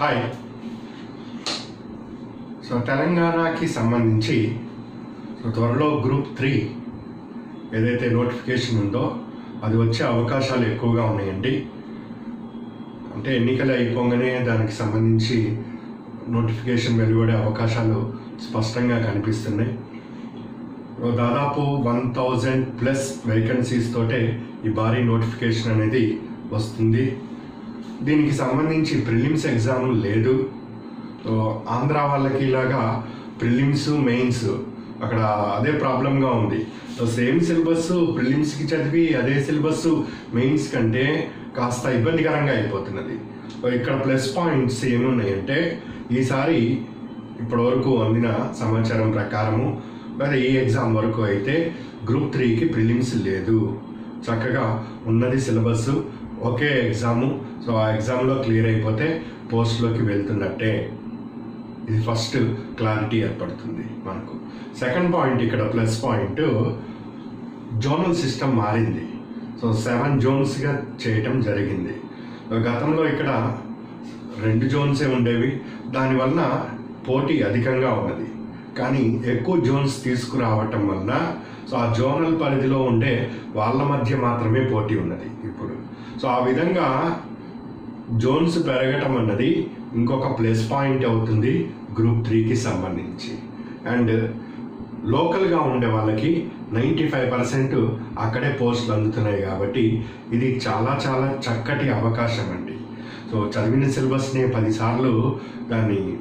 Hi so తెలంగాణకి సంబంధించి so త్వరలో గ్రూప్ త్రీ ఏదైతే నోటిఫికేషన్ ఉందో అది వచ్చే అవకాశాలు ఎక్కువగా ఉన్నాయండి. అంటే ఎన్నికలు అయిపోగానే దానికి సంబంధించి నోటిఫికేషన్ వెలువడే అవకాశాలు స్పష్టంగా కనిపిస్తున్నాయి. దాదాపు వన్ థౌజండ్ ప్లస్ వేకెన్సీస్ తోటే ఈ భారీ నోటిఫికేషన్ అనేది వస్తుంది. దీనికి సంబంధించి ప్రిలిమ్స్ ఎగ్జామ్ లేదు. ఆంధ్ర వాళ్ళకి ఇలాగా ప్రిలిమ్స్ మెయిన్స్ అక్కడ అదే ప్రాబ్లంగా ఉంది. సో సేమ్ సిలబస్ ప్రిలిమ్స్కి చదివి అదే సిలబస్ మెయిన్స్ కంటే కాస్త ఇబ్బందికరంగా అయిపోతున్నది. ఇక్కడ ప్లస్ పాయింట్స్ ఏమున్నాయంటే ఈసారి ఇప్పటివరకు అందిన సమాచారం ప్రకారము మరి ఈ ఎగ్జామ్ వరకు అయితే గ్రూప్ త్రీకి ప్రిలిమ్స్ లేదు. చక్కగా ఉన్నది సిలబస్. ఒకే ఎగ్జాము. సో ఆ ఎగ్జామ్లో క్లియర్ అయిపోతే పోస్ట్లోకి వెళ్తున్నట్టే ఇది ఫస్ట్ క్లారిటీ ఏర్పడుతుంది మనకు. సెకండ్ పాయింట్ ఇక్కడ ప్లస్ పాయింట్ జోనల్ సిస్టమ్ మారింది. సో సెవెన్ జోన్స్గా చేయటం జరిగింది. గతంలో ఇక్కడ రెండు జోన్సే ఉండేవి? దానివల్ల పోటీ అధికంగా ఉన్నది. కానీ ఎక్కువ జోన్స్ తీసుకురావటం వల్ల సో ఆ జోనల్ పరిధిలో ఉండే వాళ్ళ మధ్య మాత్రమే పోటీ ఉన్నది ఇప్పుడు. సో ఆ విధంగా జోన్స్ పెరగటం అన్నది ఇంకొక ప్లస్ పాయింట్ అవుతుంది గ్రూప్ త్రీకి సంబంధించి. అండ్ లోకల్గా ఉండే వాళ్ళకి నైంటీ ఫైవ్ పర్సెంట్ అక్కడే పోస్టులు అందుతున్నాయి కాబట్టి ఇది చాలా చాలా చక్కటి అవకాశం అండి. సో చదివిన సిలబస్ని పదిసార్లు దాన్ని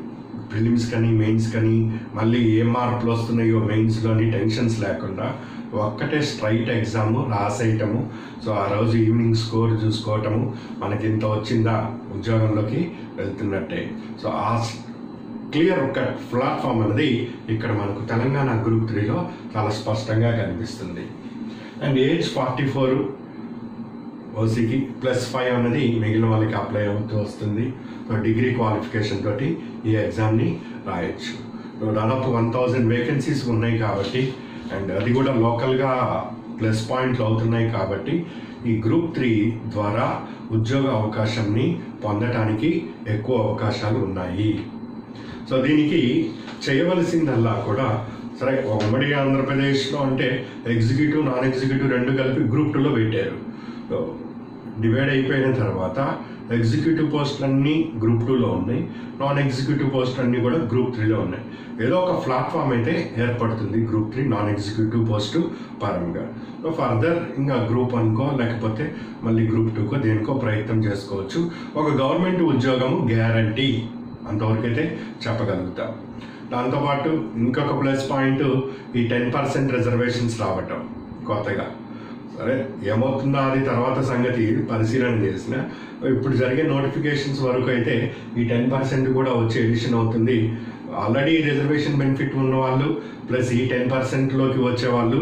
ప్రిలిమ్స్ కానీ మెయిన్స్ కానీ మళ్ళీ ఏ మార్పులు వస్తున్నాయో మెయిన్స్లోని టెన్షన్స్ లేకుండా ఒక్కటే స్ట్రైట్ ఎగ్జామ్ రాసేయటము. సో ఆ రోజు ఈవినింగ్ స్కోర్ చూసుకోవటము. మనకి ఇంత వచ్చిందా ఉద్యోగంలోకి వెళ్తున్నట్టే. సో ఆ క్లియర్ ఒక ప్లాట్ఫామ్ అనేది ఇక్కడ మనకు తెలంగాణ గ్రూప్ త్రీలో చాలా స్పష్టంగా కనిపిస్తుంది. అండ్ ఏజ్ ఫార్టీ ఫోర్ ఓసీకి ప్లస్ ఫైవ్ అనేది మిగిలిన వాళ్ళకి అప్లై అవుతూ వస్తుంది. సో డిగ్రీ క్వాలిఫికేషన్ తోటి ఈ ఎగ్జామ్ని రాయొచ్చు. దాదాపు వన్ థౌజండ్ వేకెన్సీస్ ఉన్నాయి కాబట్టి అండ్ అది కూడా లోకల్గా ప్లస్ పాయింట్లు అవుతున్నాయి కాబట్టి ఈ గ్రూప్ త్రీ ద్వారా ఉద్యోగ అవకాశంని పొందటానికి ఎక్కువ అవకాశాలు ఉన్నాయి. సో దీనికి చేయవలసిందల్లా కూడా సరే ఉమ్మడి ఆంధ్రప్రదేశ్లో అంటే ఎగ్జిక్యూటివ్ నాన్ ఎగ్జిక్యూటివ్ రెండు కలిపి గ్రూప్ టూలో పెట్టారు. డివైడ్ అయిపోయిన తర్వాత ఎగ్జిక్యూటివ్ పోస్టులన్నీ గ్రూప్ టూలో ఉన్నాయి. నాన్ ఎగ్జిక్యూటివ్ పోస్టులన్నీ కూడా గ్రూప్ త్రీలో ఉన్నాయి. ఏదో ఒక ప్లాట్ఫామ్ అయితే ఏర్పడుతుంది group three non executive post పరంగా. సో ఫర్దర్ ఇంకా గ్రూప్ అనుకో లేకపోతే మళ్ళీ గ్రూప్ టూకో దేనికో ప్రయత్నం చేసుకోవచ్చు. ఒక గవర్నమెంట్ ఉద్యోగము గ్యారంటీ అంతవరకు అయితే చెప్పగలుగుతాం. దాంతోపాటు ఇంకొక ప్లస్ పాయింట్ ఈ టెన్ పర్సెంట్ రిజర్వేషన్స్ రావటం కొత్తగా. సరే ఏమవుతుందో అది తర్వాత సంగతి పరిశీలన చేసిన. ఇప్పుడు జరిగే నోటిఫికేషన్స్ వరకు అయితే ఈ టెన్ పర్సెంట్ కూడా వచ్చే ఎడిషన్ అవుతుంది. ఆల్రెడీ రిజర్వేషన్ బెనిఫిట్ ఉన్న వాళ్ళు ప్లస్ ఈ టెన్ పర్సెంట్లోకి వచ్చే వాళ్ళు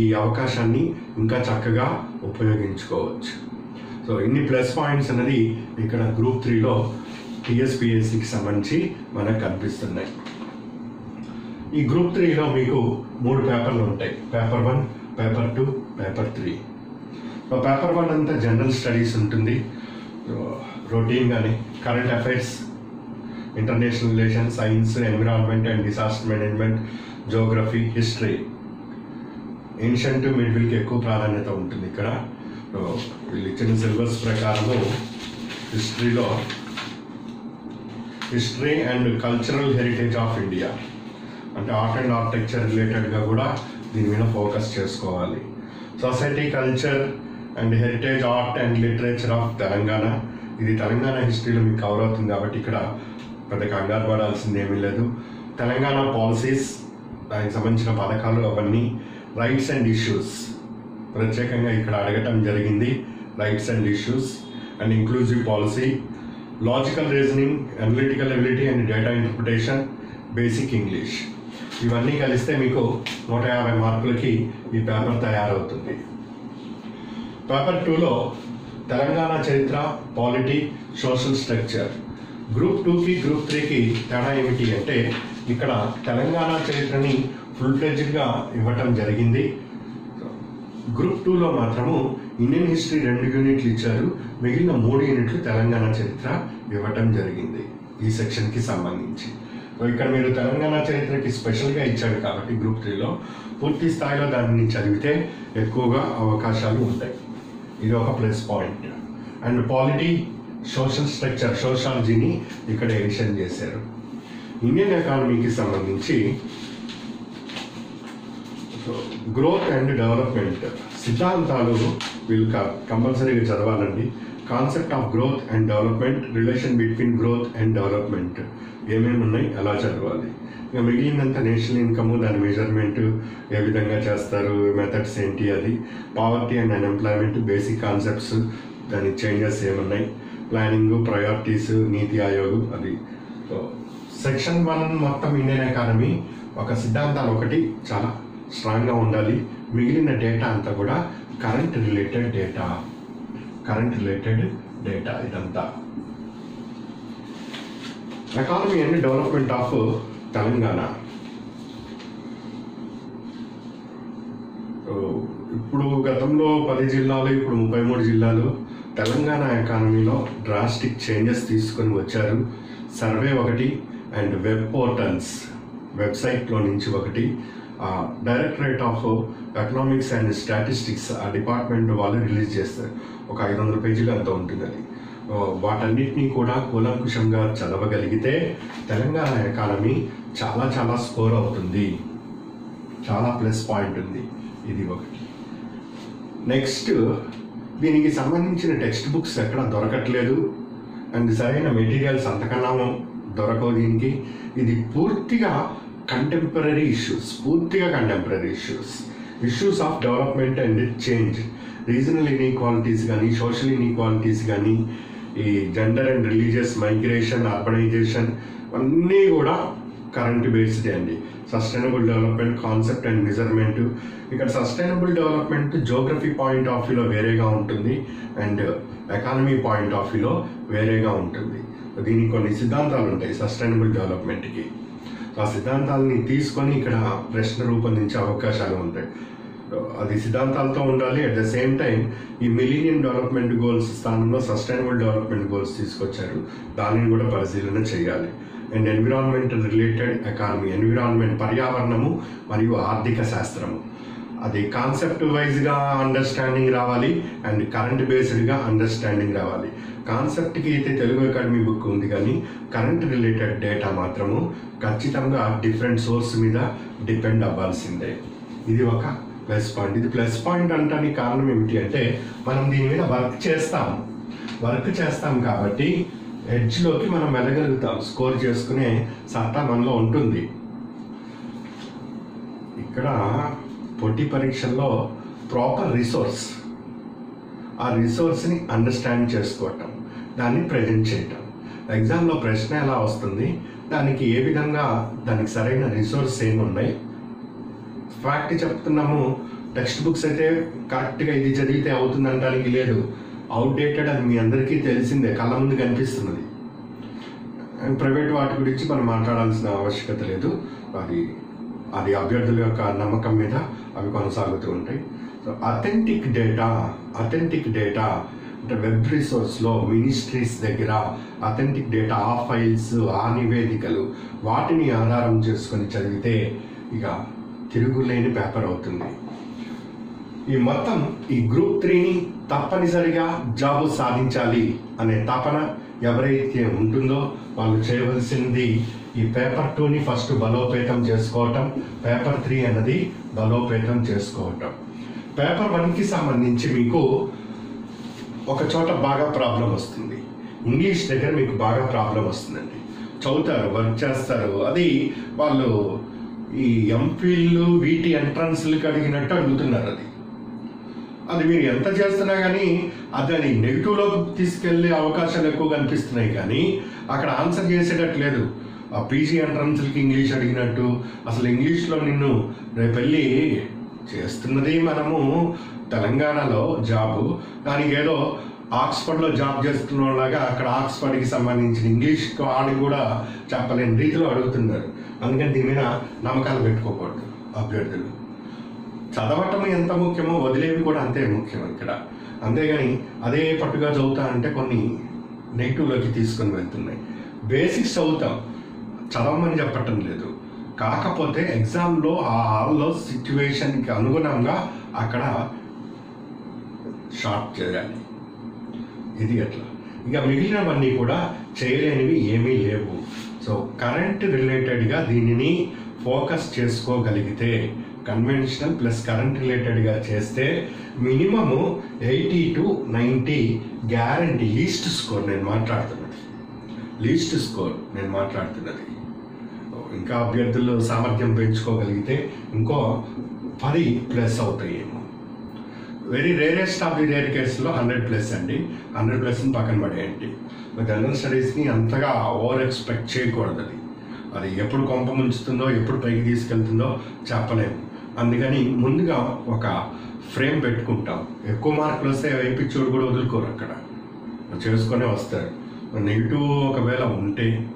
ఈ అవకాశాన్ని ఇంకా చక్కగా ఉపయోగించుకోవచ్చు. సో ఇన్ని ప్లస్ పాయింట్స్ అనేది ఇక్కడ గ్రూప్ త్రీలో టీఎస్పిఎస్సికి సంబంధించి మనకు కనిపిస్తున్నాయి. ఈ గ్రూప్ త్రీలో మీకు మూడు పేపర్లు ఉంటాయి. Paper one paper two paper three. Paper one అంతా జనరల్ స్టడీస్ ఉంటుంది. రొటీన్ కానీ current affairs international relation science environment and disaster management geography history. Ancient మిడిల్కి ఎక్కువ ప్రాధాన్యత ఉంటుంది ఇక్కడ. వీళ్ళు ఇచ్చిన సిలబస్ ప్రకారము హిస్టరీలో history and cultural heritage of India అంటే ఆర్ట్ అండ్ ఆర్కిటెక్చర్ రిలేటెడ్గా కూడా దీని మీద ఫోకస్ చేసుకోవాలి. Society culture and heritage art and literature of Telangana. ఇది తెలంగాణ హిస్టరీలో మీకు కవర్ అవుతుంది కాబట్టి ఇక్కడ పెద్ద కంగారు పడాల్సింది ఏమీ లేదు. తెలంగాణ పాలసీస్ దానికి సంబంధించిన పథకాలు అవన్నీ రైట్స్ అండ్ ఇష్యూస్. ప్రత్యేకంగా ఇక్కడ అడగటం జరిగింది rights and issues and inclusive policy logical reasoning analytical ability and data interpretation basic English. ఇవన్నీ కలిస్తే మీకు నూట యాభై మార్కులకి ఈ పేపర్ తయారవుతుంది. పేపర్ టూలో తెలంగాణ చరిత్ర పాలిటీ సోషల్ స్ట్రక్చర్. గ్రూప్ టూకి గ్రూప్ త్రీకి తేడా ఏమిటి అంటే ఇక్కడ తెలంగాణ చరిత్రని ఫుల్ ఫ్లెడ్జ్డ్గా ఇవ్వటం జరిగింది. గ్రూప్ టూలో మాత్రము ఇండియన్ హిస్టరీ రెండు యూనిట్లు ఇచ్చారు. మిగిలిన మూడు యూనిట్లు తెలంగాణ చరిత్ర ఇవ్వటం జరిగింది. ఈ సెక్షన్కి సంబంధించి. ఇక్కడ మీరు తెలంగాణ చరిత్రకి స్పెషల్గా ఇచ్చాడు కాబట్టి గ్రూప్ త్రీలో పూర్తి స్థాయిలో దాన్ని చదివితే ఎక్కువగా అవకాశాలు ఉంటాయి. ఇది ఒక plus point. And polity social structure సోషాలజీని ఇక్కడ ఎడిషన్ చేశారు. ఇండియన్ ఎకానమీకి సంబంధించి గ్రోత్ అండ్ డెవలప్మెంట్ సిద్ధాంతాలు వీళ్ళు కంపల్సరీగా చదవాలండి. Concept of growth and development relation between growth and development. ఏమేమి ఉన్నాయి అలా చదవాలి. ఇక మిగిలినంత నేషనల్ ఇన్కమ్ దాని మెజర్మెంట్ ఏ విధంగా చేస్తారు మెథడ్స్ ఏంటి అది. Poverty and unemployment basic concepts దాని చేంజెస్ ఏమున్నాయి. ప్లానింగ్ ప్రయారిటీస్ నీతి ఆయోగ్ అది. సెక్షన్ వన్ మొత్తం ఇండియన్ ఎకానమీ ఒక సిద్ధాంతాలు ఒకటి చాలా స్ట్రాంగ్గా ఉండాలి. మిగిలిన డేటా అంతా కూడా current related data current related data ఇదంతా. Economy and development of Telangana ఇప్పుడు గతంలో పది జిల్లాలు ఇప్పుడు ముప్పై మూడు జిల్లాలు తెలంగాణ ఎకానమీలో డ్రాస్టిక్ చేంజెస్ తీసుకొని వచ్చారు. సర్వే ఒకటి అండ్ వెబ్ పోర్టల్స్ వెబ్సైట్లో నుంచి ఒకటి. Directorate of economics and statistics ఆ డిపార్ట్మెంట్ వాళ్ళు రిలీజ్ చేస్తారు. ఒక ఐదు వందల పేజీలు అంత ఉంటుంది అది. వాటన్నిటినీ కూడా కూలంకుషంగా చదవగలిగితే తెలంగాణ ఎకానమీ చాలా చాలా స్కోర్ అవుతుంది. చాలా ప్లస్ పాయింట్ ఉంది. ఇది ఒకటి. నెక్స్ట్ దీనికి సంబంధించిన టెక్స్ట్ బుక్స్ ఎక్కడ దొరకట్లేదు. అండ్ సరైన మెటీరియల్స్ అంతకన్నా దొరకవు దీనికి. ఇది పూర్తిగా కంటెంపరీ ఇష్యూస్ పూర్తిగా contemporary issues issues of development and change regional inequalities కానీ సోషల్ ఇన్ఈక్వాలిటీస్ కానీ ఈ gender and religious migration urbanisation అన్నీ కూడా కరెంట్ బేస్డ్ అండి. Sustainable development concept and measurement ఇక్కడ sustainable development geography point of వ్యూలో వేరేగా ఉంటుంది అండ్ ఎకానమీ పాయింట్ ఆఫ్ వ్యూలో వేరేగా ఉంటుంది. దీనికి కొన్ని సిద్ధాంతాలు ఉంటాయి సస్టైనబుల్ డెవలప్మెంట్కి ఆ సిద్ధాంతాలని తీసుకొని ఇక్కడ ప్రశ్న రూపొందించే అవకాశాలు ఉంటాయి. అది సిద్ధాంతాలతో ఉండాలి. అట్ ద సేమ్ టైం ఈ మిలీనియం డెవలప్మెంట్ గోల్స్ స్థానంలో సస్టైనబుల్ డెవలప్మెంట్ గోల్స్ తీసుకొచ్చారు. దానిని కూడా పరిశీలన చేయాలి. And environment related economy environment పర్యావరణము మరియు ఆర్థిక శాస్త్రము. అది కాన్సెప్ట్ వైజ్గా అండర్స్టాండింగ్ రావాలి అండ్ కరెంట్ బేస్డ్గా అండర్స్టాండింగ్ రావాలి. కాన్సెప్ట్కి అయితే తెలుగు అకాడమీ బుక్ ఉంది కానీ కరెంట్ రిలేటెడ్ డేటా మాత్రము ఖచ్చితంగా డిఫరెంట్ సోర్స్ మీద డిపెండ్ అవ్వాల్సిందే. ఇది ఒక ప్లస్ పాయింట్. ఇది ప్లస్ పాయింట్ అంటానికి కారణం ఏమిటి అంటే మనం దీని మీద వర్క్ చేస్తాం వర్క్ చేస్తాం కాబట్టి ఎడ్జ్లోకి మనం వెళ్ళగలుగుతాం. స్కోర్ చేసుకునే సత్తా మనలో ఉంటుంది. ఇక్కడ పోటీ పరీక్షల్లో ప్రాపర్ రిసోర్స్. ఆ రిసోర్స్ని అండర్స్టాండ్ చేసుకోవటం. దాన్ని ప్రజెంట్ చేయటం. ఎగ్జామ్లో ప్రశ్న ఎలా వస్తుంది? దానికి ఏ విధంగా దానికి సరైన రిసోర్స్ ఏమి ఉన్నాయి ఫ్యాక్ట్ చెప్తున్నాము. టెక్స్ట్ బుక్స్ అయితే కరెక్ట్గా ఇది చదివితే అవుతుంది అనడానికి లేదు అవుట్డేటెడ్ అది మీ అందరికీ తెలిసిందే. కళ్ళ ముందు కనిపిస్తున్నది. ప్రైవేట్ వాటి గురించి మనం మాట్లాడాల్సిన ఆవశ్యకత లేదు. అది అది అభ్యర్థుల యొక్క నమ్మకం మీద అవి కొనసాగుతూ ఉంటాయి. So authentic data authentic data అంటే వెబ్ రిసోర్స్లో మినిస్ట్రీస్ దగ్గర అథెంటిక్ డేటా ఆ ఫైల్స్ ఆ నివేదికలు వాటిని ఆధారం చేసుకొని చదివితే ఇక తిరుగులేని పేపర్ అవుతుంది. ఈ మొత్తం ఈ గ్రూప్ త్రీని తప్పనిసరిగా జాబు సాధించాలి అనే తపన ఎవరైతే ఉంటుందో వాళ్ళు చేయవలసింది ఈ పేపర్ టూని ఫస్ట్ బలోపేతం చేసుకోవటం పేపర్ త్రీ అన్నది బలోపేతం చేసుకోవటం. పేపర్ వన్కి సంబంధించి మీకు ఒక చోట బాగా ప్రాబ్లం వస్తుంది. ఇంగ్లీష్ దగ్గర మీకు బాగా ప్రాబ్లం వస్తుందండి. చదువుతారు వర్క్ చేస్తారు అది వాళ్ళు ఈ ఎంపీలు వీటి ఎంట్రన్స్లకు అడిగినట్టు అడుగుతున్నారు అది. అది మీరు ఎంత చేస్తున్నా కానీ అది నెగిటివ్లోకి తీసుకెళ్ళే అవకాశాలు ఎక్కువ కనిపిస్తున్నాయి కానీ అక్కడ ఆన్సర్ చేసేటట్టు లేదు. ఆ పీజీ ఎంట్రన్స్లకి ఇంగ్లీష్ అడిగినట్టు అసలు ఇంగ్లీష్లో నిన్ను రేపు వెళ్ళి చేస్తున్నది మనము తెలంగాణలో జాబు దానికి ఏదో ఆక్స్ఫర్డ్లో జాబ్ చేస్తున్నలాగా అక్కడ ఆక్స్ఫర్డ్కి సంబంధించిన ఇంగ్లీష్ వాడిని కూడా చెప్పలేని రీతిలో అడుగుతున్నారు. అందుకని దీని మీద నమ్మకాలు పెట్టుకోకూడదు అభ్యర్థులు. చదవటం ఎంత ముఖ్యమో వదిలేవి కూడా అంతే ముఖ్యం ఇక్కడ. అంతేగాని అదే పట్టుగా చదువుతా అంటే కొన్ని నెగిటివ్లోకి తీసుకొని వెళ్తున్నాయి. బేసిక్స్ చదువుతాం. చదవమని చెప్పటం లేదు. కాకపోతే ఎగ్జామ్లో ఆ హాల్లో సిచ్యువేషన్కి అనుగుణంగా అక్కడ షార్ట్ చేయాలి. ఇది అట్లా ఇక మిగిలినవన్నీ కూడా చేయలేనివి ఏమీ లేవు. సో కరెంట్ రిలేటెడ్గా దీనిని ఫోకస్ చేసుకోగలిగితే కన్వెన్షనల్ ప్లస్ కరెంట్ రిలేటెడ్గా చేస్తే minimum eighty to ninety guarantee least score నేను మాట్లాడుతున్నది. లీస్ట్ స్కోర్ నేను మాట్లాడుతున్నది. ఇంకా అభ్యర్థులు సామర్థ్యం పెంచుకోగలిగితే ఇంకో పది ప్లస్ అవుతాయి very rarest of the rare కేసులో హండ్రెడ్ ప్లస్ అండి. హండ్రెడ్ ప్లస్ని పక్కన పడేయండి. జనరల్ స్టడీస్ని అంతగా ఓవర్ ఎక్స్పెక్ట్ చేయకూడదు అది. అది ఎప్పుడు కొంప ముంచుతుందో ఎప్పుడు పైకి తీసుకెళ్తుందో చెప్పలేము. అందుకని ముందుగా ఒక ఫ్రేమ్ పెట్టుకుంటాం. ఎక్కువ మార్కులు వస్తే వేయించోడు కూడా వదులుకోరు అక్కడ. చేసుకునే వస్తారు. నెగిటివ్ ఒకవేళ ఉంటే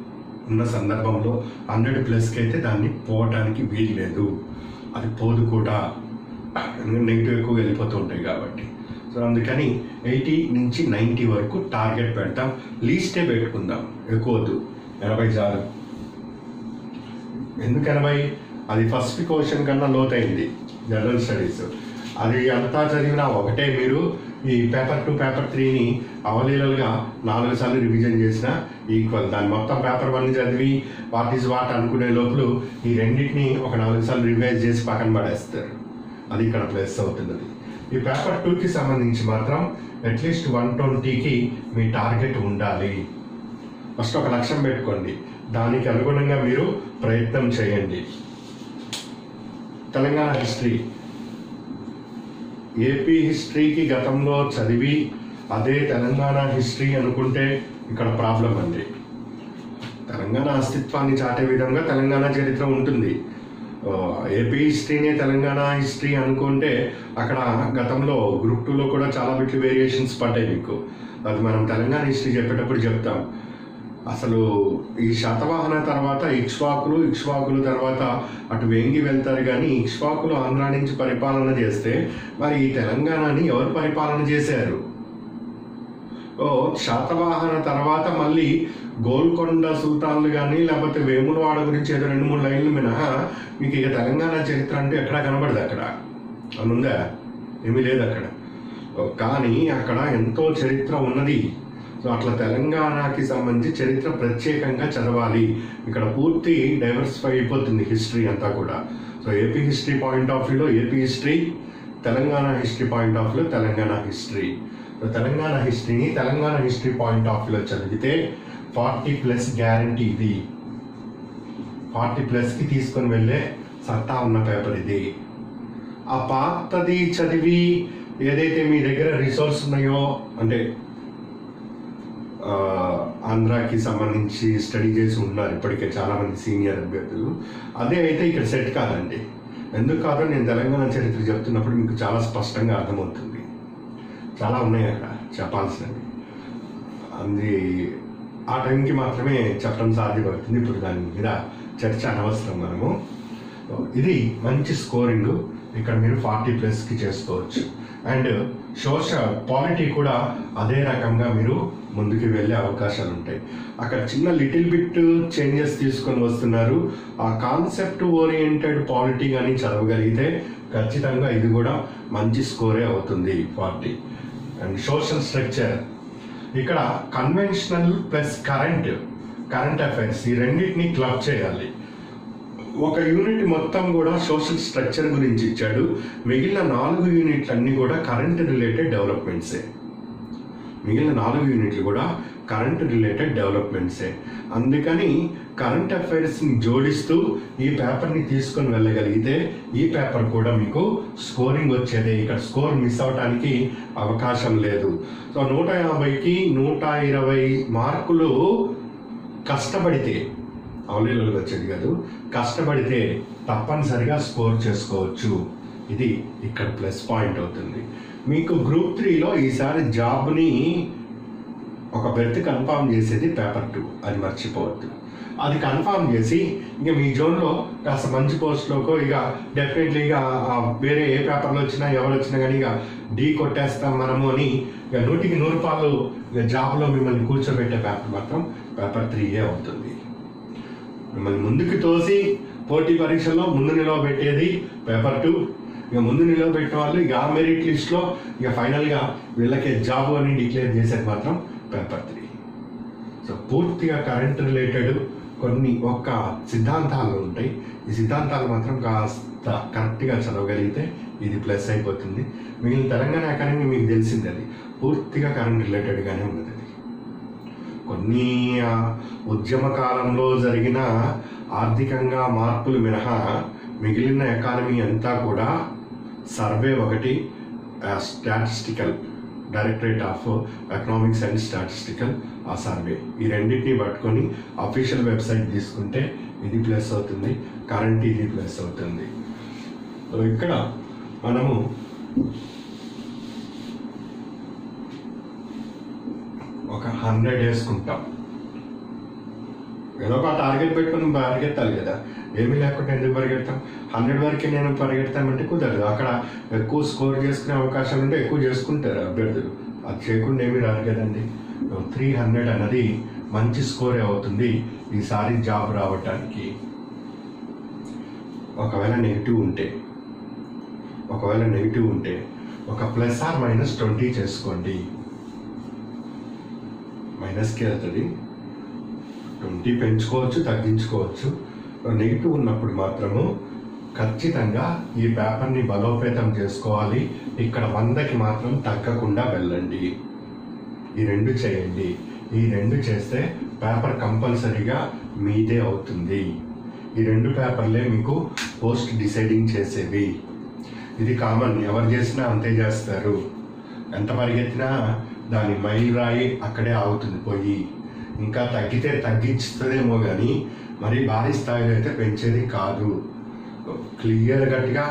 ఉన్న సందర్భంలో హండ్రెడ్ ప్లస్కి అయితే దాన్ని పోవటానికి వీలు లేదు. అది పోదు కూడా. నెగిటివ్ ఎక్కువ వెళ్ళిపోతూ ఉంటాయి కాబట్టి. సో అందుకని ఎయిటీ నుంచి నైంటీ వరకు టార్గెట్ పెడతాం. లీస్టే పెట్టుకుందాం. ఎక్కువ వద్దు. ఎనభై చాలు. ఎందుకు ఎనభై? అది ఫస్ట్ క్వశ్చన్ కన్నా లోతైంది. General studies. అది అంతా చదివినా ఒకటే మీరు ఈ పేపర్ టూ పేపర్ త్రీని అవలీలలుగా నాలుగు సార్లు రివిజన్ చేసిన ఈక్వల్. దాని మొత్తం పేపర్ వన్ చదివి వాట్ ఈజ్ వాట్ అనుకునే లోపల ఈ రెండింటిని ఒక నాలుగు సార్లు రివైజ్ చేసి పక్కన పడేస్తారు. అది ఇక్కడ ప్లస్ అవుతున్నది. ఈ పేపర్ టూకి సంబంధించి మాత్రం అట్లీస్ట్ వన్ ట్వంటీకి మీ టార్గెట్ ఉండాలి. ఫస్ట్ ఒక లక్ష్యం పెట్టుకోండి. దానికి అనుగుణంగా మీరు ప్రయత్నం చేయండి. తెలంగాణ హిస్టరీ ఏపీ హిస్టరీకి గతంలో చదివి అదే తెలంగాణ హిస్టరీ అనుకుంటే ఇక్కడ ప్రాబ్లం అండి తెలంగాణ అస్తిత్వాన్ని చాటే విధంగా తెలంగాణ చరిత్ర ఉంటుంది. ఏపీ హిస్టరీనే తెలంగాణ హిస్టరీ అనుకుంటే అక్కడ గతంలో గ్రూప్ టూలో కూడా చాలా బిట్లు వేరియేషన్స్ పడ్డాయి మీకు. అది మనం తెలంగాణ హిస్టరీ చెప్పేటప్పుడు చెప్తాం. అసలు ఈ శాతవాహన తర్వాత ఇక్ష్వాకులు ఇక్ష్వాకులు తర్వాత అటు వేంగి వెళ్తారు కానీ ఇక్ష్వాకులు ఆంధ్ర నుంచి పరిపాలన చేస్తే మరి ఈ తెలంగాణని ఎవరు పరిపాలన చేశారు? శాతవాహన తర్వాత మళ్ళీ గోల్కొండ సుల్తాన్లు కానీ లేకపోతే వేములవాడ గురించి ఏదో రెండు మూడు లైన్లు మినహా మీకు ఇక తెలంగాణ చరిత్ర అంటే ఎక్కడా కనబడదు అక్కడ. అనుందా ఏమీ లేదు అక్కడ. కానీ అక్కడ ఎంతో చరిత్ర ఉన్నది. సో అట్లా తెలంగాణకి సంబంధించి చరిత్ర ప్రత్యేకంగా చదవాలి. ఇక్కడ పూర్తి డైవర్సిఫై అయిపోతుంది హిస్టరీ అంతా కూడా. So AP history point of వ్యూలో AP history Telangana history point of వ్యూలో తెలంగాణ హిస్టరీ తెలంగాణ హిస్టరీని తెలంగాణ హిస్టరీ పాయింట్ ఆఫ్ వ్యూలో చదివితే ఫార్టీ ప్లస్ గ్యారంటీ ఇది. ఫార్టీ ప్లస్కి తీసుకొని వెళ్ళే సత్తా ఉన్న పేపర్ ఇది. ఆ పాతది చదివి ఏదైతే మీ దగ్గర రిసోర్స్ ఉన్నాయో అంటే ఆంధ్రాకి సంబంధించి స్టడీ చేసి ఉన్నారు ఇప్పటికే చాలామంది సీనియర్ అభ్యర్థులు. అదే అయితే ఇక్కడ సెట్ కాదండి. ఎందుకు కాదో? నేను తెలంగాణ చరిత్ర చెప్తున్నప్పుడు మీకు చాలా స్పష్టంగా అర్థమవుతుంది. చాలా ఉన్నాయి అక్కడ చెప్పాల్సినవి. అది ఆ టైంకి మాత్రమే చెప్పడం సాధ్యపడుతుంది. ఇప్పుడు దాని మీద చర్చ అనవసరం మనము. ఇది మంచి స్కోరింగ్. ఇక్కడ మీరు ఫార్టీ ప్లస్కి చేసుకోవచ్చు. అండ్ సోషల్ పాలిటీ కూడా అదే రకంగా మీరు ముందుకు వెళ్ళే అవకాశాలు ఉంటాయి. అక్కడ చిన్న లిటిల్ బిట్ చేంజెస్ తీసుకొని వస్తున్నారు. ఆ కాన్సెప్ట్ ఓరియంటెడ్ పాలిటీ కానీ చదవగలిగితే ఖచ్చితంగా ఇది కూడా మంచి స్కోరే అవుతుంది ఫార్టీ. అండ్ సోషల్ స్ట్రక్చర్ ఇక్కడ conventional plus current current affairs ఈ రెండింటిని క్లబ్ చేయాలి. ఒక యూనిట్ మొత్తం కూడా సోషల్ స్ట్రక్చర్ గురించి ఇచ్చాడు. మిగిలిన నాలుగు యూనిట్లు అన్నీ కూడా కరెంట్ రిలేటెడ్ డెవలప్మెంట్సే మిగిలిన నాలుగు యూనిట్లు కూడా కరెంట్ రిలేటెడ్ డెవలప్మెంట్సే అందుకని కరెంట్ అఫైర్స్ని జోడిస్తూ ఈ పేపర్ని తీసుకొని వెళ్ళగలిగితే ఈ పేపర్ కూడా మీకు స్కోరింగ్ వచ్చేదే. ఇక్కడ స్కోర్ మిస్ అవడానికి అవకాశం లేదు. సో నూట యాభైకి నూట ఇరవై మార్కులు కష్టపడితే అవలీలలో వచ్చేది కాదు కష్టపడితే తప్పనిసరిగా స్కోర్ చేసుకోవచ్చు. ఇది ఇక్కడ ప్లస్ పాయింట్ అవుతుంది. మీకు గ్రూప్ త్రీలో ఈసారి జాబ్ని ఒక బెర్త్ కన్ఫామ్ చేసేది పేపర్ టూ అది మర్చిపోవద్దు. అది కన్ఫామ్ చేసి ఇక మీ జోన్లో కాస్త మంచి పోస్ట్లోకో ఇక డెఫినెట్లీ ఇక ఆ వేరే ఏ పేపర్లో వచ్చినా ఎవరు వచ్చినా కానీ ఇక డీ కొట్టేస్తాం మనము అని ఇక నూటికి నూరు పాలు ఇక జాబ్లో మిమ్మల్ని కూర్చోబెట్టే పేపర్ మాత్రం పేపర్ త్రీయే అవుతుంది. మిమ్మల్ని ముందుకు తోసి పోటీ పరీక్షల్లో ముందు నిలవబెట్టేది పేపర్ టూ ఇక ముందు నిలవబెట్టిన వాళ్ళు ఇక ఆ మెరిట్ లిస్ట్లో ఇక ఫైనల్గా వీళ్ళకే జాబ్ అని డిక్లేర్ చేసేది మాత్రం పేపర్ త్రీ సో పూర్తిగా కరెంట్ రిలేటెడ్ కొన్ని ఒక్క సిద్ధాంతాలు ఉంటాయి. ఈ సిద్ధాంతాలు మాత్రం కాస్త కరెక్ట్గా చదవగలిగితే ఇది ప్లస్ అయిపోతుంది. మిగిలిన తెలంగాణ అకాడమీ మీకు తెలిసింది అది. పూర్తిగా కరెంట్ రిలేటెడ్గానే ఉన్నది అది. కొన్ని ఉద్యమ కాలంలో జరిగిన ఆర్థికంగా మార్పులు మినహా మిగిలిన ఎకానమీ అంతా కూడా సర్వే ఒకటి statistical directorate of economics and statistical ఆ సర్వే ఈ రెండింటిని పట్టుకొని అఫీషియల్ వెబ్సైట్ తీసుకుంటే ఇది ప్లస్ అవుతుంది కరెంట్ ఇది ప్లస్ అవుతుంది. సో ఇక్కడ మనము ఒక హండ్రెడ్ వేసుకుంటాం. ఏదో ఒక టార్గెట్ పెట్టుకుని పరిగెత్తాలి కదా. ఏమీ లేకుండా ఎందుకు పరిగెడతాం హండ్రెడ్ వరకే నేను పరిగెడతామంటే కుదరదు. అక్కడ ఎక్కువ స్కోర్ చేసుకునే అవకాశం ఉంటే ఎక్కువ చేసుకుంటారు అభ్యర్థులు. అది చేయకుండా ఏమీ రాదు కదండి. త్రీ హండ్రెడ్ అన్నది మంచి స్కోరే అవుతుంది ఈసారి జాబ్ రావటానికి. ఒకవేళ నెగిటివ్ ఉంటే ఒకవేళ నెగిటివ్ ఉంటే ఒక ప్లస్ ఆర్ మైనస్ ట్వంటీ చేసుకోండి. మైనస్కి వెళ్తుంది ట్వంటీ పెంచుకోవచ్చు తగ్గించుకోవచ్చు. నెగిటివ్ ఉన్నప్పుడు మాత్రము ఖచ్చితంగా ఈ పేపర్ని బలోపేతం చేసుకోవాలి. ఇక్కడ వందకి మాత్రం తగ్గకుండా వెళ్ళండి. ఈ రెండు చేయండి. ఈ రెండు చేస్తే పేపర్ కంపల్సరీగా మీదే అవుతుంది. ఈ రెండు పేపర్లే మీకు పోస్ట్ డిసైడింగ్ చేసేవి. ఇది కామన్ ఎవరు చేసినా అంతే చేస్తారు. ఎంత పరిగెత్తినా దాని మైల్ రాయి అక్కడే ఆగుతుంది పోయి. ఇంకా తగ్గితే తగ్గించుతుందేమో కానీ మరి భారీ స్థాయిలో అయితే పెంచేది కాదు. క్లియర్ కట్గా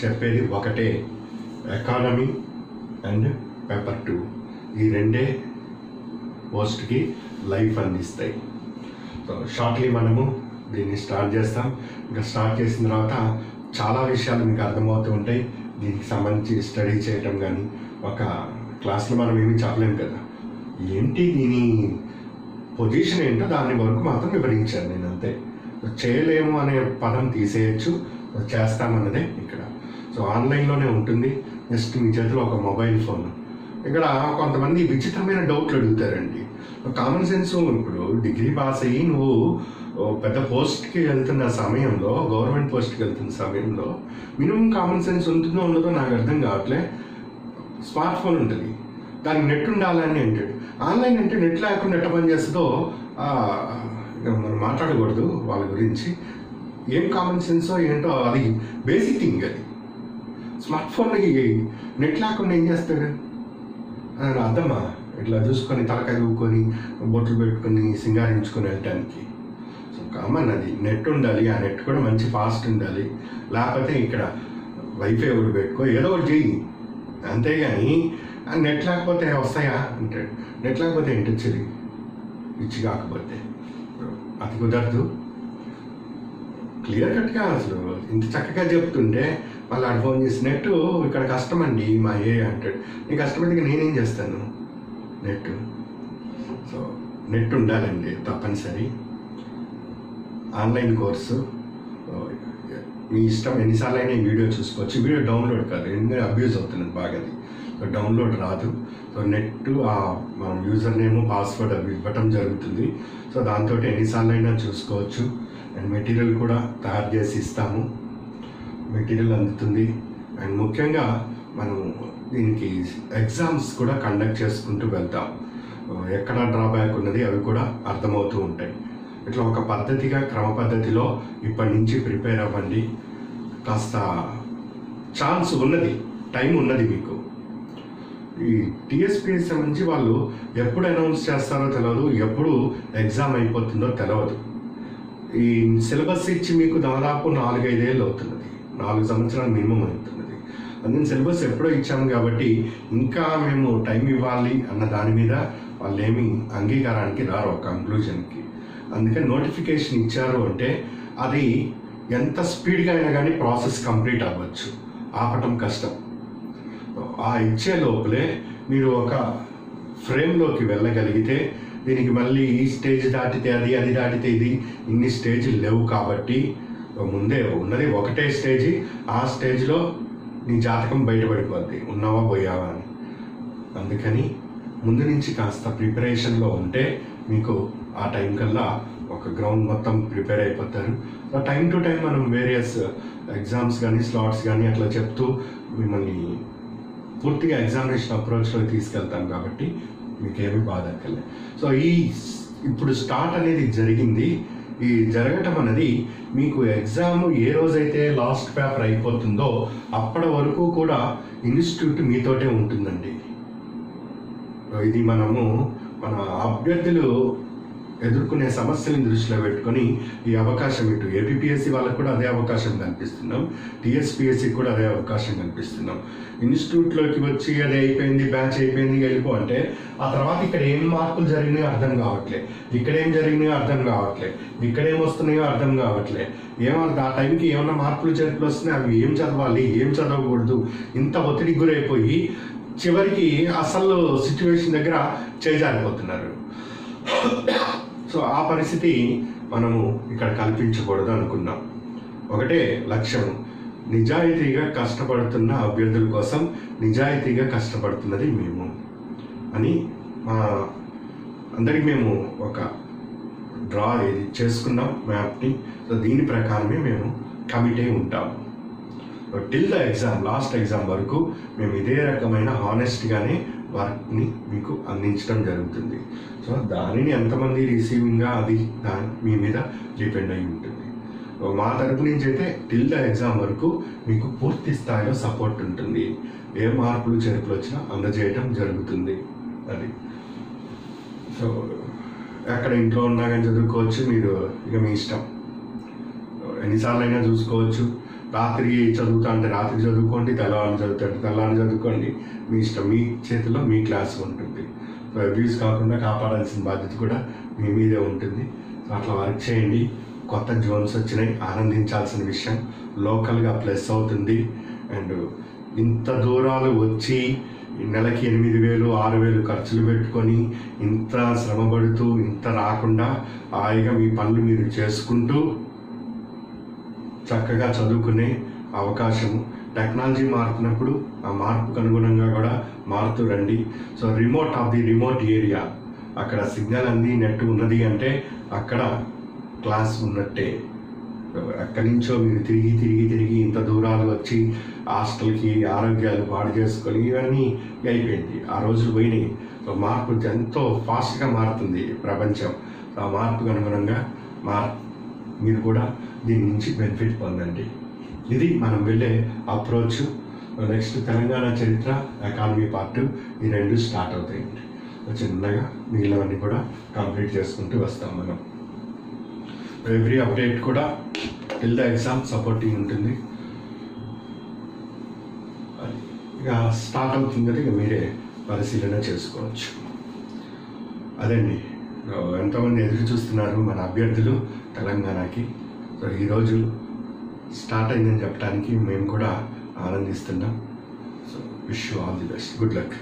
చెప్పేది ఒకటే. ఎకానమీ అండ్ పేపర్ టూ ఈ రెండే పోస్ట్కి లైఫ్ అందిస్తాయి. సో షార్ట్లీ మనము దీన్ని స్టార్ట్ చేస్తాం. ఇంకా స్టార్ట్ చేసిన తర్వాత చాలా విషయాలు మీకు అర్థమవుతూ ఉంటాయి. దీనికి సంబంధించి స్టడీ చేయటం కానీ ఒక క్లాస్లో మనం ఏమీ చెప్పలేము కదా. ఏంటి దీని పొజిషన్ ఏంటో దాని వరకు మాత్రం వివరించాను నేను అంతే. చేయలేము అనే పదం తీసేయచ్చు చేస్తామన్నదే ఇక్కడ. సో ఆన్లైన్లోనే ఉంటుంది. జస్ట్ మీ చేతిలో ఒక మొబైల్ ఫోన్. ఇక్కడ కొంతమంది విచిత్రమైన డౌట్లు అడుగుతారండి. కామన్ సెన్స్ ఇప్పుడు డిగ్రీ పాస్ అయ్యి నువ్వు పెద్ద పోస్ట్కి వెళ్తున్న సమయంలో గవర్నమెంట్ పోస్ట్కి వెళ్తున్న సమయంలో మినిమం కామన్ సెన్స్ ఉంటుందో ఉండదో నాకు అర్థం కావట్లే. స్మార్ట్ ఫోన్ ఉంటుంది. దానికి నెట్ ఉండాలని అంటాడు. ఆన్లైన్ అంటే నెట్ లేకుండా ఎట్ట పని చేస్తుందో మనం మాట్లాడకూడదు వాళ్ళ గురించి. ఏం కామన్ సెన్సో ఏంటో అది బేసిక్ థింగ్ అది. స్మార్ట్ ఫోన్కి నెట్ లేకుండా ఏం చేస్తాడు అని అర్థమా ఇట్లా చూసుకొని తలకాయ ఊకొని బొట్లు పెట్టుకొని సింగారించుకొని వెళ్ళటానికి. సో కామన్ అది. నెట్ ఉండాలి ఆ నెట్ కూడా మంచి ఫాస్ట్ ఉండాలి. లేకపోతే ఇక్కడ వైఫై ఒకటి పెట్టుకో ఏదో ఒకటి చెయ్యి. అంతేగాని నెట్ లేకపోతే వస్తాయా అంటాడు. నెట్ లేకపోతే ఏంటి వచ్చేది ఇచ్చి కాకపోతే. అది కుదరదు. క్లియర్ కట్గా అసలు. ఇంత చక్కగా చెప్తుంటే వాళ్ళు ఆడు ఫోన్ చేసి ఇక్కడ కష్టం అండి మా ఏ అంటాడు. నీ కష్టమైతే నేనేం చేస్తాను? నెట్. సో నెట్ ఉండాలండి తప్పనిసరి. Online course. మీ ఇష్టం. ఎన్నిసార్లు అయినా ఈ వీడియో చూసుకోవచ్చు. వీడియో డౌన్లోడ్ కాదు. ఎందుకంటే అబ్యూజ్ అవుతున్నాను బాగా అది. సో డౌన్లోడ్ రాదు. సో నెట్ మనం యూజర్ నేమ్ పాస్వర్డ్ అవి ఇవ్వటం జరుగుతుంది. సో దాంతో ఎన్నిసార్లు అయినా చూసుకోవచ్చు. అండ్ మెటీరియల్ కూడా తయారు చేసి ఇస్తాము. మెటీరియల్ అందుతుంది. అండ్ ముఖ్యంగా మనం దీనికి ఎగ్జామ్స్ కూడా కండక్ట్ చేసుకుంటూ వెళ్తాం. ఎక్కడ డ్రాబ్యాక్ ఉన్నది అవి కూడా అర్థమవుతూ ఉంటాయి. ఇట్లా ఒక పద్ధతిగా క్రమ పద్ధతిలో ఇప్పటి నుంచి ప్రిపేర్ అవ్వండి. కాస్త ఛాన్స్ ఉన్నది టైం ఉన్నది మీకు. ఈ టీఎస్పీఎస్ సంబంధించి వాళ్ళు ఎప్పుడు అనౌన్స్ చేస్తారో తెలియదు ఎప్పుడు ఎగ్జామ్ అయిపోతుందో తెలియదు ఈ సిలబస్ ఇచ్చి మీకు దాదాపు నాలుగైదేళ్ళు అవుతున్నది. నాలుగు సంవత్సరాలు మినిమం అవుతున్నది. అందుకని సిలబస్ ఎప్పుడో ఇచ్చాము కాబట్టి ఇంకా మేము టైం ఇవ్వాలి అన్న దాని మీద వాళ్ళు ఏమి అంగీకారానికి రారు ఒక కంక్లూజన్కి అందుకని నోటిఫికేషన్ ఇచ్చారు అంటే అది ఎంత స్పీడ్గా అయినా కానీ ప్రాసెస్ కంప్లీట్ అవ్వచ్చు. ఆపటం కష్టం. ఆ ఇచ్చే లోపలే మీరు ఒక ఫ్రేమ్లోకి వెళ్ళగలిగితే దీనికి మళ్ళీ ఈ స్టేజ్ దాటితే అది అది దాటితే ఇది ఇన్ని స్టేజ్లు లేవు కాబట్టి ముందే ఉన్నది ఒకటే స్టేజ్ ఆ స్టేజ్లో నీ జాతకం బయటపడిపోద్ది. ఉన్నావా పోయావా అని. అందుకని ముందు నుంచి కాస్త ప్రిపరేషన్లో ఉంటే మీకు ఆ టైం కల్లా ఒక గ్రౌండ్ మొత్తం ప్రిపేర్ అయిపోతారు. టైం టు టైం మనం వేరియస్ ఎగ్జామ్స్ కానీ స్లాట్స్ కానీ అట్లా చెప్తూ మిమ్మల్ని పూర్తిగా ఎగ్జామినేషన్ అప్రోచ్లో తీసుకెళ్తాం కాబట్టి మీకేమీ బాధ అక్కర్లేదు సో ఈ ఇప్పుడు స్టార్ట్ అనేది జరిగింది. ఈ జరగటం అనేది మీకు ఎగ్జామ్ ఏ రోజైతే లాస్ట్ పేపర్ అయిపోతుందో అప్పటి వరకు కూడా ఇన్స్టిట్యూట్ మీతోటే ఉంటుందండి. ఇది మనము మన అభ్యర్థులు ఎదుర్కొనే సమస్యలను దృష్టిలో పెట్టుకొని ఈ అవకాశం ఇటు. ఏపీఎస్సి వాళ్ళకు కూడా అదే అవకాశం కనిపిస్తున్నాం. టీఎస్పీఎస్సి కూడా అదే అవకాశం కనిపిస్తున్నాం. ఇన్స్టిట్యూట్లోకి వచ్చి అది అయిపోయింది బ్యాచ్ అయిపోయింది వెళ్ళిపో అంటే ఆ తర్వాత ఇక్కడ ఏం మార్పులు జరిగినాయో అర్థం కావట్లే. ఇక్కడ ఏం జరిగినాయో అర్థం కావట్లే. ఇక్కడ ఏం వస్తున్నాయో అర్థం కావట్లే. ఏమన్నా ఆ టైంకి ఏమన్నా మార్పులు చేర్పులు వస్తున్నాయి? అవి ఏం చదవాలి? ఏం చదవకూడదు? ఇంత ఒత్తిడికి గురైపోయి చివరికి అసలు సిచ్యువేషన్ దగ్గర చేజారిపోతున్నారు. సో ఆ పరిస్థితి మనము ఇక్కడ కల్పించకూడదు అనుకున్నాం. ఒకటే లక్ష్యం. నిజాయితీగా కష్టపడుతున్న అభ్యర్థుల కోసం నిజాయితీగా కష్టపడుతున్నది మేము అని మా అందరికి మేము ఒక డ్రా ఇది చేసుకున్నాం మ్యాప్ని. సో దీని ప్రకారమే మేము కమిట్ అయి ఉంటాం till the exam last exam వరకు మేము ఇదే రకమైన హానెస్ట్గానే వాటిని మీకు అందించడం జరుగుతుంది. సో దానిని ఎంతమంది రిసీవింగ్గా అది దాని మీ మీద డిపెండ్ అయి ఉంటుంది. మా తరపు నుంచి అయితే టిల్ ద ఎగ్జామ్ వరకు మీకు పూర్తి స్థాయిలో సపోర్ట్ ఉంటుంది. ఏ మార్పులు చేర్పులు వచ్చినా అందజేయటం జరుగుతుంది. అది. సో ఎక్కడ ఇంట్లో ఉన్నా కానీ చదువుకోవచ్చు మీరు ఇక మీ ఇష్టం. ఎన్నిసార్లు అయినా చూసుకోవచ్చు. రాత్రి చదువుతా అంటే రాత్రి చదువుకోండి తెల్లవారు చదువుతాడు తెల్లవారు చదువుకోండి. మీ ఇష్టం మీ చేతిలో మీ క్లాస్ ఉంటుంది. సో అబ్యూస్ కాకుండా కాపాడాల్సిన బాధ్యత కూడా మీ మీదే ఉంటుంది. అట్లా వర్క్ చేయండి. కొత్త జోన్స్ వచ్చినాయి ఆనందించాల్సిన విషయం లోకల్గా ప్లస్ అవుతుంది. అండ్ ఇంత దూరాలు వచ్చి నెలకి ఎనిమిది వేలు ఆరు వేలు ఖర్చులు పెట్టుకొని ఇంత శ్రమపడుతూ ఇంత రాకుండా హాయిగా మీ పనులు మీరు చేసుకుంటూ చక్కగా చదువుకునే అవకాశము. టెక్నాలజీ మారుతున్నప్పుడు ఆ మార్పుకు అనుగుణంగా కూడా మారుతూ రండి. So remote of the remote area. అక్కడ సిగ్నల్ అంది నెట్ ఉన్నది అంటే అక్కడ క్లాస్ ఉన్నట్టే. ఎక్కడి నుంచో మీరు తిరిగి తిరిగి తిరిగి ఇంత దూరాలు వచ్చి హాస్టల్కి ఆరోగ్యాలు పాడు చేసుకొని ఇవన్నీ అయిపోయింది. ఆ రోజులు పోయినాయి. సో మార్పు ఎంతో ఫాస్ట్గా మారుతుంది ప్రపంచం. ఆ మార్పుకు అనుగుణంగా మార్ మీరు కూడా దీని నుంచి బెనిఫిట్ పొందండి. ఇది మనం వెళ్ళే అప్రోచ్ నెక్స్ట్ తెలంగాణ చరిత్ర ఎకానమీ పార్ట్ ఈ రెండు స్టార్ట్ అవుతాయండి. చిన్నగా మిగిలినవన్నీ కూడా కంప్లీట్ చేసుకుంటూ వస్తాం మనం. ఎవ్రీ అప్డేట్ కూడా టిల్ ద ఎగ్జామ్ సపోర్టింగ్ ఉంటుంది. ఇక స్టార్ట్ అవుతుంది కదా ఇక మీరే పరిశీలన చేసుకోవచ్చు. అదండి. ఎంతోమంది ఎదురు చూస్తున్నారు మన అభ్యర్థులు. తెలంగాణకి. సో ఈరోజు స్టార్ట్ అయిందని చెప్పడానికి మేము కూడా ఆనందిస్తున్నాం. So wish all the best. Good luck.